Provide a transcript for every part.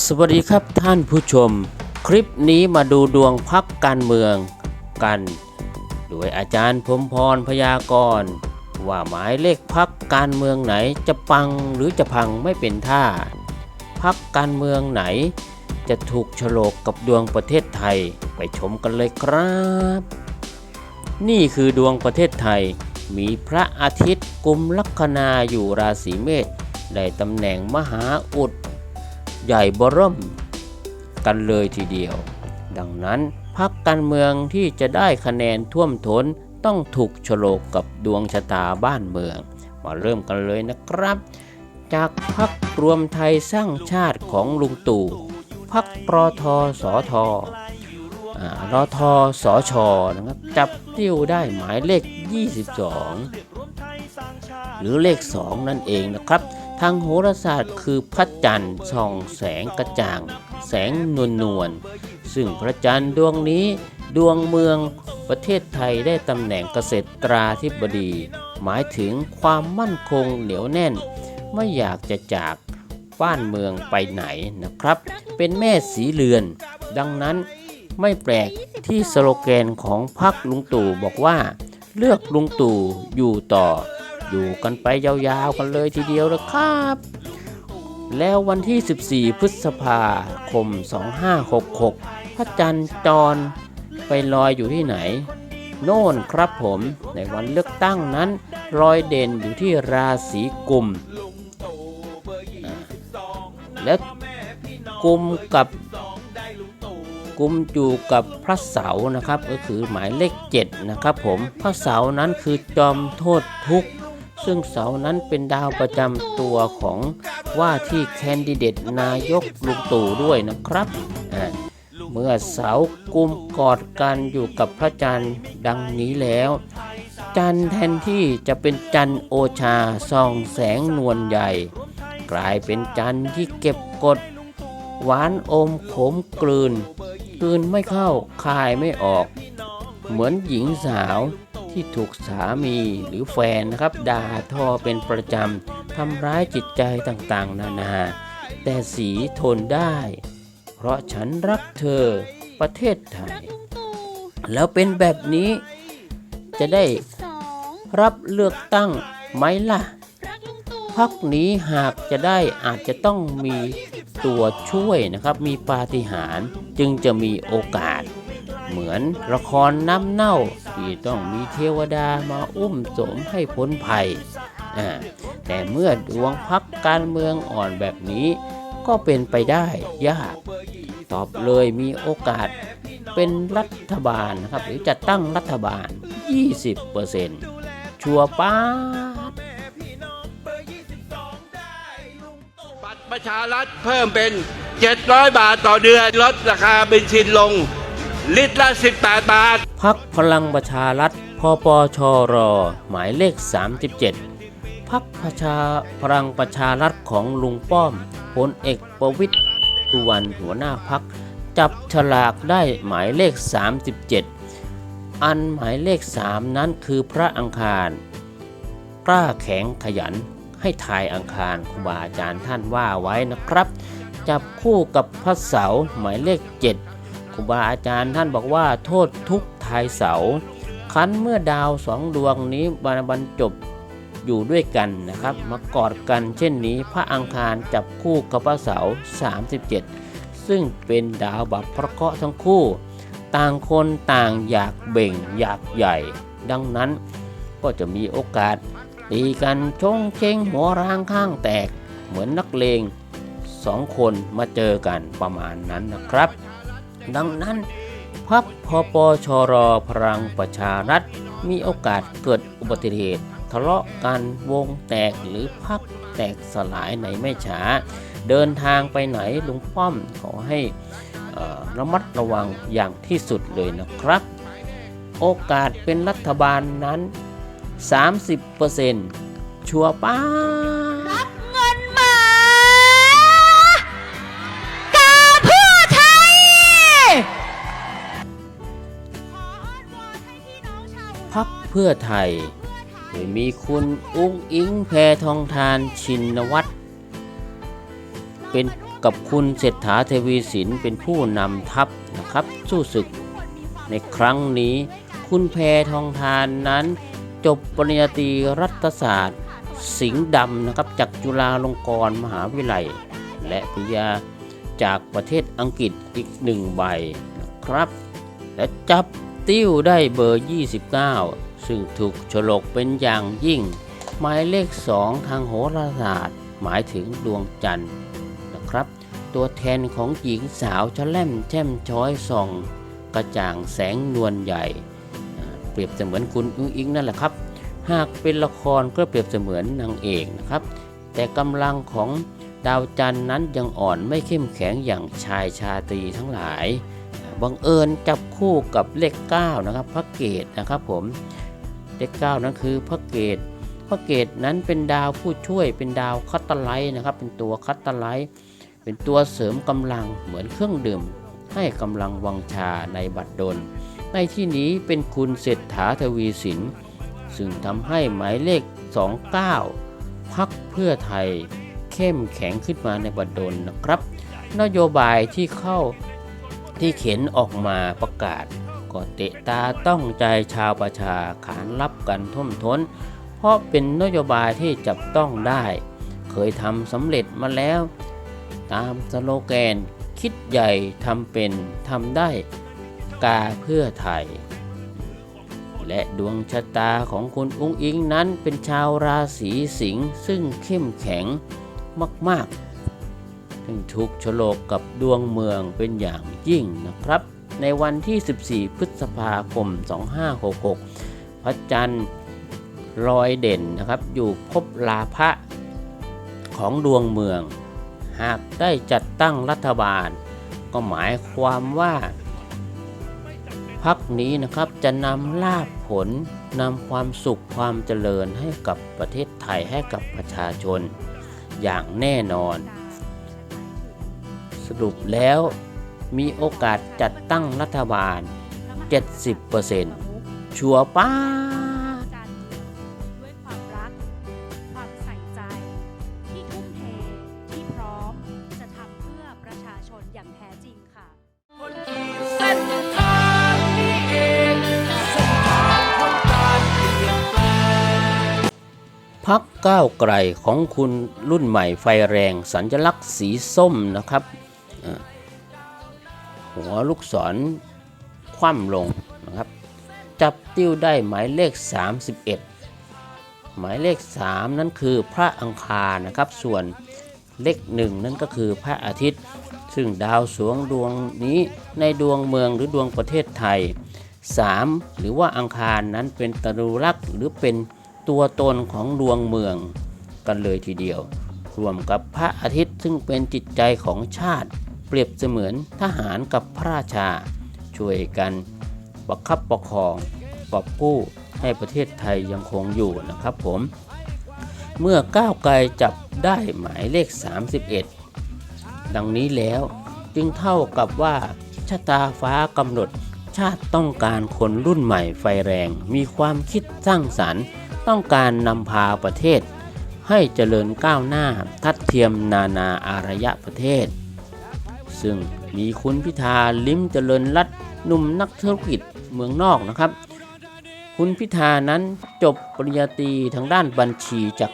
สวัสดีครับท่านผู้ชม คลิปนี้มาดูดวงพักการเมืองกัน โดยอาจารย์พรมพรพยากรณ์ว่าหมายเลขพักการเมืองไหนจะปังหรือจะพังไม่เป็นท่า พักการเมืองไหน จะถูกโฉลกกับดวงประเทศไทยไปชมกันเลยครับ นี่คือดวงประเทศไทย มีพระอาทิตย์กุมลัคนาอยู่ราศีเมษได้ตำแหน่งมหาอุด ใหญ่บร่มกันเลยทีเดียว ดังนั้นพักการเมืองที่จะได้คะแนนท่วมท้นต้องถูกโฉลกกับดวงชะตาบ้านเมือง มาเริ่มกันเลยนะครับ จากพักรวมไทยสร้างชาติของลุงตู่พักรทสอทอรอทอสอชอนะครับจับติ้วได้หมายเลข 22 หรือเลข 2 นั่นเองนะครับ ทางโหราศาสตร์คือพระจันทร์ส่องแสงกระจ่าง แสงนวลนวลซึ่งพระจันทร์ดวงนี้ดวงเมืองประเทศไทยได้ตำแหน่งเกษตราธิบดี หมายถึงความมั่นคงเหนียวแน่น ไม่อยากจะจากบ้านเมืองไปไหนนะครับ เป็นแม่สีเรือน ดังนั้นไม่แปลกที่สโลแกนของพรรคลุงตู่บอกว่า เลือกลุงตู่อยู่ต่อ อยู่กันไปยาวๆกันเลยทีเดียวนะครับ แล้ววันที่ 14 พฤษภาคม 2566 พระจันทร์จรไปลอยอยู่ที่ไหน โน่นครับผมในวันเลือกตั้งนั้นลอยเด่นอยู่ที่ราศีกุม และกุมกับกุมอยู่กับพระเสาร์นะครับ ก็คือหมายเลข 7 นะครับผม พระเสาร์นั้นคือจอมโทษทุกข์ ซึ่งเสาร์นั้นเป็นดาวประจำตัวของว่าที่แคนดิเดตนายกลุงตู่ด้วยนะครับ เมื่อเสากุมกอดกันอยู่กับพระจันทร์ดังนี้แล้ว จันทร์แทนที่จะเป็นจันทร์โอชาส่องแสงนวลใหญ่ กลายเป็นจันทร์ที่เก็บกด หวานอมขมกลืนกลืนไม่เข้าคายไม่ออก เหมือนหญิงสาว ที่ถูกสามีหรือแฟนนะครับด่าทอเป็นประจำทำร้ายจิตใจต่างๆ นานา แต่สีทนได้ เพราะฉันรักเธอประเทศไทย แล้วเป็นแบบนี้จะได้รับเลือกตั้งไหมล่ะพักนี้หากจะได้อาจจะต้องมีตัวช่วยนะครับ มีปาฏิหาริย์จึงจะมีโอกาส เหมือนละครน้ำเน่า ที่ต้องมีเทวดามาอุ้มสมให้พ้นภัย แต่เมื่อดวงพักการเมืองอ่อนแบบนี้ ก็เป็นไปได้ยาก ตอบเลยมีโอกาสเป็นรัฐบาลนะครับ หรือจัดตั้งรัฐบาล 20%ชัวป้าบัตรประชารัฐเพิ่มเป็น 700 บาทต่อเดือนลดราคาเบนซินลง ลิตรละ 18 บาท พักพลังประชารัฐพปชร หมายเลข 37 พักประชาพลังประชารัฐของลุงป้อมพลเอกประวิตรสุวรรณหัวหน้าพัก จับฉลากได้หมายเลข 37 อันหมายเลข 3 นั้นคือพระอังคารกล้าแข็งขยันให้ทายอังคารครูบาอาจารย์ท่านว่าไว้นะครับ จับคู่กับพระเสาร์หมายเลข 7 ครูบาอาจารย์ท่านบอกว่าโทษทุกทายเสาคันเมื่อดาวสองดวงนี้บรรบรรจบอยู่ด้วยกันนะครับ มากอดกันเช่นนี้พระอังคารจับคู่กับพระเสาร์37 ซึ่งเป็นดาวบัพพระเคราะห์ทั้งคู่ ต่างคนต่างอยากเบ่งอยากใหญ่ ดังนั้นก็จะมีโอกาสตีกันชงเชงหัวร้างข้างแตก เหมือนนักเลงสองคนมาเจอกันประมาณนั้นนะครับ ดังนั้นพักพปชรพลังประชารัฐ มีโอกาสเกิดอุบัติเหตุ ทะเลาะกันวงแตกหรือพักแตกสลายในไม่ช้า เดินทางไปไหนลุงป้อมขอให้ระมัดระวังอย่างที่สุดเลยนะครับ โอกาสเป็นรัฐบาลนั้น 30%ชัวร์ป้า พักเพื่อไทย โดยมีคุณอุ้งอิงแพทองทานชินวัตรเป็นกับคุณเศรษฐาเทวีสินเป็นผู้นำทัพนะครับ สู้ศึกในครั้งนี้ คุณแพทองทานนั้น จบปริญญาตรีรัฐศาสตร์ สิงห์ดำนะครับจากจุฬาลงกรณ์มหาวิทยาลัย และปริญญาจากประเทศอังกฤษอีกหนึ่งใบนะครับ และจับ ติ้วได้เบอร์ 29 ซึ่งถูกฉลกเป็นอย่างยิ่ง หมายเลข 2 ทางโหราศาสตร์ หมายถึงดวงจันทร์นะครับ ตัวแทนของหญิงสาวชะแล่มแช่มช้อยส่อง กระจ่างแสงนวลใหญ่ เปรียบเสมือนคุณอุ้งอิงนั่นแหละครับ หากเป็นละครก็เปรียบเสมือนนางเอกนะครับ แต่กำลังของดาวจันทร์นั้นยังอ่อนไม่เข้มแข็งอย่างชายชาตรีทั้งหลาย บังเอิญจับคู่กับเลข9นะครับพระเกตนะครับผมเลข9นั้นคือพระเกตพระเกตนั้นเป็นดาวผู้ช่วยเป็นดาวคัตตไลท์นะครับ เป็นตัวคัตตไลท์เป็นตัวเสริมกำลังเหมือนเครื่องดื่ม ให้กำลังวังชาในบัดดล ในที่นี้เป็นคุณเศรษฐาทวีสินซึ่งทำให้หมายเลข 29 พักเพื่อไทย เข้มแข็งขึ้นมาในบัดดลนะครับ นโยบายที่เข้า ที่เข็นออกมาประกาศก็เตะตาต้องใจชาวประชาขานรับกันท่วมท้น เพราะเป็นนโยบายที่จับต้องได้ เคยทำสำเร็จมาแล้ว ตามสโลแกนคิดใหญ่ทำเป็นทำได้กาเพื่อไทย และดวงชะตาของคุณอุ้งอิงนั้นเป็นชาวราศีสิงห์ซึ่งเข้มแข็งมาก ๆ ซึ่งถูกฉลกกับดวงเมืองเป็นอย่างยิ่งนะครับ ในวันที่ 14 พฤษภาคม 2566 พระจันทร์ลอยเด่นนะครับ อยู่ภพลาภะของดวงเมือง หากได้จัดตั้งรัฐบาล ก็หมายความว่าพักนี้นะครับจะนำลาภผลนำความสุขความเจริญให้กับประเทศไทยให้กับประชาชน อย่างแน่นอน สรุปแล้วมีโอกาสจัดตั้งรัฐบาล 70%ชัวร์ป้าด้วยความรัก ความใส่ใจ ที่ทุ่มเท ที่พร้อม จะทำเพื่อประชาชนอย่างแท้จริงค่ะ คนขีดเส้นทางนี้เองเส้นทางของการเปลี่ยนแปลงพักก้าวไกลของคุณรุ่นใหม่ไฟแรงสัญลักษณ์สีส้มนะครับ หัวลูกศรคว่ำลงนะครับ จับติ้วได้หมายเลข 31 หมายเลข 3 นั้นคือพระอังคารนะครับ ส่วนเลขหนึ่งนั่นก็คือพระอาทิตย์ ซึ่งดาวสวงดวงนี้ในดวงเมืองหรือดวงประเทศไทย 3. หรือว่าอังคารนั้นเป็นตรูรักษ์หรือเป็นตัวตนของดวงเมืองกันเลยทีเดียว รวมกับพระอาทิตย์ซึ่งเป็นจิตใจของชาติ ปรียบเสมือนทหารกับพระราชา ช่วยกันประคับประคองกอบกู้ให้ประเทศไทยยังคงอยู่นะครับผม เมื่อก้าวไกลจับได้หมายเลข 31 ดังนี้แล้วจึงเท่ากับว่าชะตาฟ้ากำหนดชาติต้องการคนรุ่นใหม่ไฟแรง มีความคิดสร้างสรรค์ ต้องการนำพาประเทศ ให้เจริญก้าวหน้าทัดเทียมนานาอารยประเทศ ซึ่งมีคุณพิธาลิ้มเจริญรัตน์หนุ่มนักธุรกิจเมืองนอกนะครับ คุณพิธานั้นจบปริญญาตรีทางด้านบัญชีจาก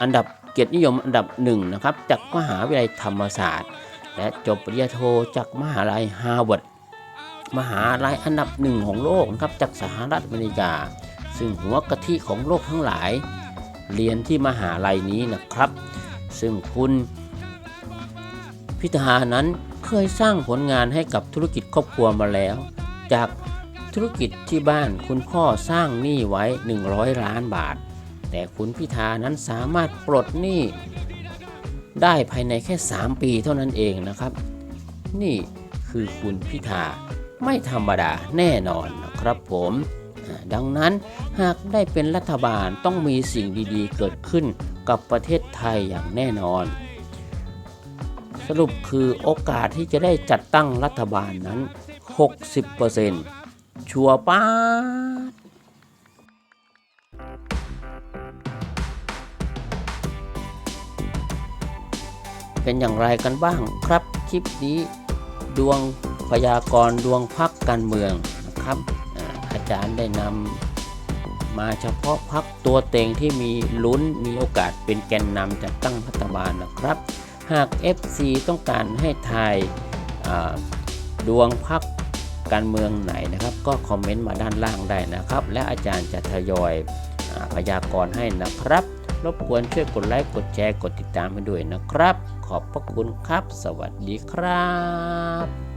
อันดับเกียรตินิยมอันดับหนึ่งนะครับจากมหาวิทยาลัยธรรมศาสตร์ และจบปริญญาโทจากมหาลัยฮาร์วาร์ดมหาลัยอันดับหนึ่งของโลกนะครับจากสหรัฐอเมริกา ซึ่งหัวกะทิของโลกทั้งหลาย เรียนที่มหาลัยนี้นะครับ ซึ่งคุณพิธานั้น เคยสร้างผลงานให้กับธุรกิจครอบครัวมาแล้ว จากธุรกิจที่บ้านคุณพ่อสร้างหนี้ไว้ 100 ล้านบาท แต่คุณพิธานั้นสามารถปลดหนี้ได้ภายในแค่ 3 ปีเท่านั้นเองนะครับ นี่คือคุณพิธาไม่ธรรมดาแน่นอนนะครับผม ดังนั้นหากได้เป็นรัฐบาลต้องมีสิ่งดีๆ เกิดขึ้นกับประเทศไทยอย่างแน่นอน สรุปคือโอกาสที่จะได้จัดตั้งรัฐบาลนั้น 60%ชัวร์ป้าเป็นอย่างไรกันบ้างครับ คลิปนี้ดวงพยากรณ์ดวงพักการเมืองนะครับอาอาจารย์ได้นำมาเฉพาะพักตัวเต็งที่มีลุ้นมีโอกาสเป็นแกนนำจัดตั้งรัฐบาลนะครับ หาก FC ต้องการให้ทายดวงพักการเมืองไหนนะครับ ก็คอมเมนต์มาด้านล่างได้นะครับ และอาจารย์จะทยอยอพยากรณ์ให้นะครับ รบกวนช่วยกดไลค์กดแชร์กดติดตามให้ด้วยนะครับ ขอบพระคุณครับ สวัสดีครับ